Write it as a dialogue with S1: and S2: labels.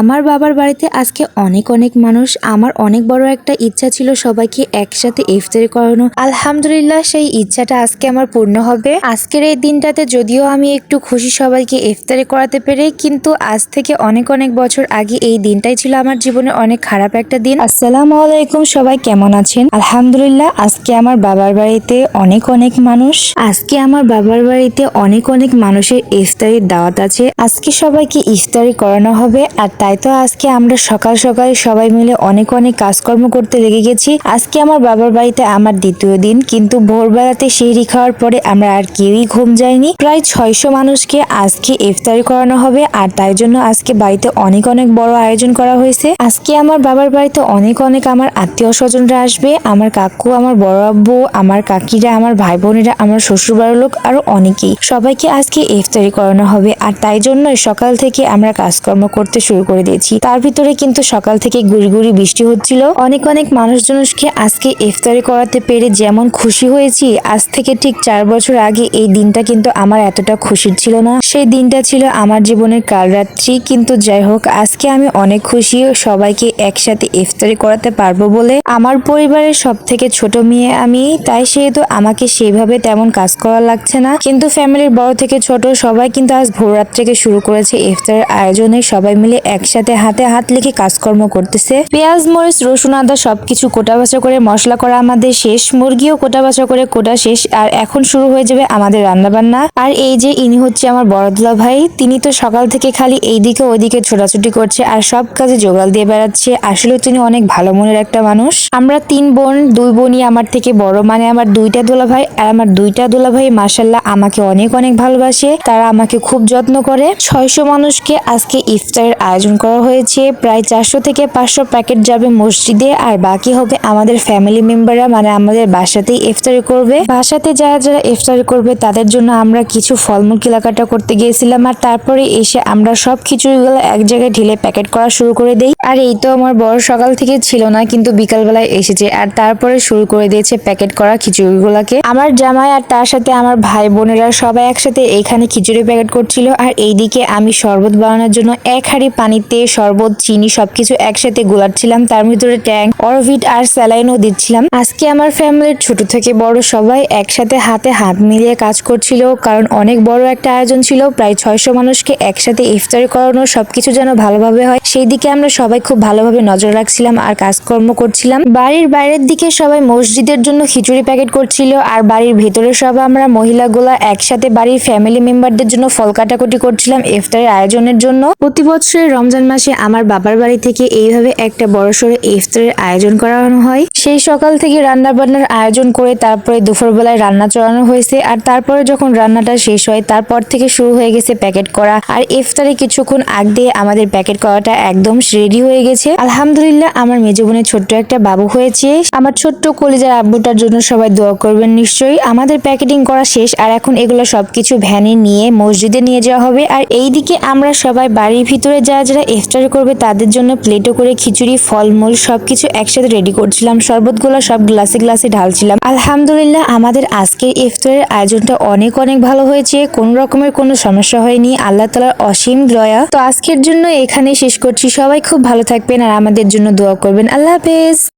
S1: আমার বাবার বাড়িতে আজকে অনেক অনেক মানুষ। আমার অনেক বড় একটা ইচ্ছা ছিল সবাইকে একসাথে ইফতারি করানো। আলহামদুলিল্লাহ সেই ইচ্ছাটা আজকে আমার পূর্ণ হবে। আজকের এই দিনটাতে যদিও আমি একটু খুশি সবাইকে ইফতারি করাতে পেরে, কিন্তু আজ থেকে অনেক অনেক বছর আগে এই দিনটাই ছিল আমার জীবনে অনেক খারাপ একটা দিন। আসসালামু আলাইকুম, সবাই কেমন আছেন? আলহামদুলিল্লাহ, আজকে আমার বাবার বাড়িতে অনেক অনেক মানুষ। আজকে আমার বাবার বাড়িতে অনেক অনেক মানুষের ইফতারির দাওয়াত আছে। আজকে সবাইকে ইফতারি করানো হবে আর তাই তো আজকে আমরা সকাল সকাল সবাই মিলে অনেক অনেক কাজকর্ম করতে লেগে গেছি। আজকে আমার বাবার বাড়িতে আমার দ্বিতীয় দিন, কিন্তু ভোরবেলাতে সেহরি খাওয়ার পরে আমরা আর কেউই ঘুম যায়নি। প্রায় ছয়শো মানুষকে আজকে ইফতারি করানো হবে, আর তাই জন্য আজকে বাড়িতে অনেক অনেক বড় আয়োজন করা হয়েছে। আজকে আমার বাবার বাড়িতে অনেক অনেক আমার আত্মীয় স্বজনরা আসবে, আমার কাকু, আমার বড় আব্বু, আমার কাকিরা, আমার ভাই বোনেরা আমার শ্বশুর বাড়ির লোক, আরও অনেকেই। সবাইকে আজকে ইফতারি করানো হবে, আর তাই জন্যই সকাল থেকে আমরা কাজকর্ম করতে শুরু করে দিয়েছি। তার ভিতরে কিন্তু সকাল থেকে গুড়ি বৃষ্টি হচ্ছিল। অনেক অনেক মানুষজনকে আজকে ইফতারি করাতে পেরে যেমন খুশি হয়েছি, আজ থেকে ঠিক চার বছর আগে এই দিনটা কিন্তু আমার এতটা খুশির ছিল না। সেই দিনটা ছিল আমার জীবনের কাল রাত্রি, কিন্তু যাই হোক, আজকে আমি অনেক খুশি সবাইকে একসাথে ইফতারি করাতে পারব বলে। আমার পরিবারের সব থেকে ছোট মেয়ে আমি, তাই সেহেতু আমাকে সেইভাবে তেমন কাজ করা লাগছে না। কিন্তু ফ্যামিলির বড় থেকে ছোট সবাই কিন্তু আজ ভোর রাত থেকে শুরু করেছে ইফতারের আয়োজনে সবাই মিলে একসাথে হাতে হাত লিখে কাজকর্ম করতেছে। পেঁয়াজ, মরিচ, রসুন, আদা সবকিছু কোটা বাছা করে মশলা করা আমাদের শেষ। মুরগিও কোটা বাছা করে কোটা শেষ। আর এখন শুরু হয়ে যাবে আমাদের রান্না বান্না আর এই যে ইনি হচ্ছে আমার বড়দুলা ভাই, তিনি তো সকাল থেকে খালি এইদিকে ওইদিকে ছোটাছুটি করছে আর সব কাজে জোগাল দিয়ে বেড়াচ্ছে। আসলে তিনি অনেক ভালো মনের একটা মানুষ। আমরা তিন বোন, দুই বোনই আমার থেকে বড়। মানে আমার দুইটা দোলা ভাই আর আমার দুইটা দোলা ভাই মাসাল্লাহ আমাকে অনেক অনেক ভালোবাসে। তারা আমাকে খুব যত্ন করে। ছয়শো মানুষকে আজকে ইফতারের আয়োজন করা হয়েছে। প্রায় চারশো থেকে পাঁচশো প্যাকেট যাবে মসজিদে। আর বাকি হবে আমাদের ফ্যামিলি মেম্বাররা মানে আমাদের বাসাতেই ইফতারি করবে। বাসাতে যারা যারা ইফতারি করবে, তাদের জন্য আমরা কিছু ফলমূল কেনাকাটা করতে গিয়েছিলাম। আর তারপরে এসে আমরা সব খিচুড়িগুলো এক জায়গায় ঢেলে প্যাকেট করা শুরু করে দেই। আর এই তো আমার বড় সকাল থেকে ছিল না, কিন্তু বিকালবেলায় এসেছে। আর তারপরে শুরু করে দিয়েছে প্যাকেট করা খিচুড়িগুলোকে। আমার জামাই আর তার সাথে আমার ভাই বোনেরা সবাই একসাথে এইখানে খিচুড়ি প্যাকেট করছিল। আর এইদিকে আমি শরবত বানানোর জন্য এক হাঁড়ি পানিতে শরবত, চিনি, সবকিছু একসাথে গোলাচ্ছিলাম। তার ভিতরে ট্যাং অরভিট আর স্যালাইনও দিচ্ছিলাম। আজকে আমার ফ্যামিলির ছোট থেকে বড় সবাই একসাথে হাতে হাত মিলিয়ে কাজ করছিল, কারণ অনেক বড় একটা আয়োজন ছিল। প্রায় ছয়শো মানুষকে একসাথে ইফতারি করানো, সবকিছু যেন ভালোভাবে হয়। সেই দিকে আমরা সবাই খুব ভালোভাবে নজর রাখছিলাম আর কাজকর্ম করছিলাম। বাড়ির বাইরের দিকে সবাই মসজিদের জন্য খিচুড়ি প্যাকেট করছিল, আর বাড়ির ভেতরে সব আমরা মহিলাগুলা একসাথে বাড়ির ফ্যামিলি মেম্বারদের জন্য ফল কাটাকুটি করছিলাম ইফতারের আয়োজনের জন্য। প্রতি বছরের মাসে আমার বাবার বাড়ি থেকে এইভাবে একটা বড় বড়সড় ইফতারের আয়োজন করানো হয়। সেই সকাল থেকে রান্না বান্নার আয়োজন করে তারপরে দুপুরবেলায় রান্না চড়ানো হয়েছে আর তারপরে যখন রান্নাটা শেষ হয়, তারপর থেকে শুরু হয়ে গেছে প্যাকেট করা। আর ইফতারে কিছুক্ষণ আগ দিয়ে আমাদের প্যাকেট করাটা একদম রেডি হয়ে গেছে। আলহামদুলিল্লাহ আমার মেজো বোনের ছোট্ট একটা বাবু হয়েছে। আমার ছোট্ট কলিজার আব্বুটার জন্য সবাই দোয়া করবেন নিশ্চয়ই। আমাদের প্যাকেটিং করা শেষ আর এখন এগুলো সবকিছু ভ্যানে নিয়ে মসজিদে নিয়ে যাওয়া হবে। আর এইদিকে আমরা সবাই বাড়ির ভিতরে যারা যারা ইফতার করবে তাদের জন্য প্লেটও করে খিচুড়ি, ফলমূল সব কিছু একসাথে রেডি করছিলাম। শরবতগুলো সব গ্লাসে গ্লাসে ঢালছিলাম। আলহামদুলিল্লাহ আমাদের আজকের ইফতারের আয়োজনটা অনেক অনেক ভালো হয়েছে। কোন রকমের কোনো সমস্যা হয়নি। আল্লাহ তালার অসীম দয়া। তো আজকের জন্য এখানে শেষ করছি। সবাই খুব ভালো থাকবেন আর আমাদের জন্য দোয়া করবেন। আল্লাহ হাফেজ।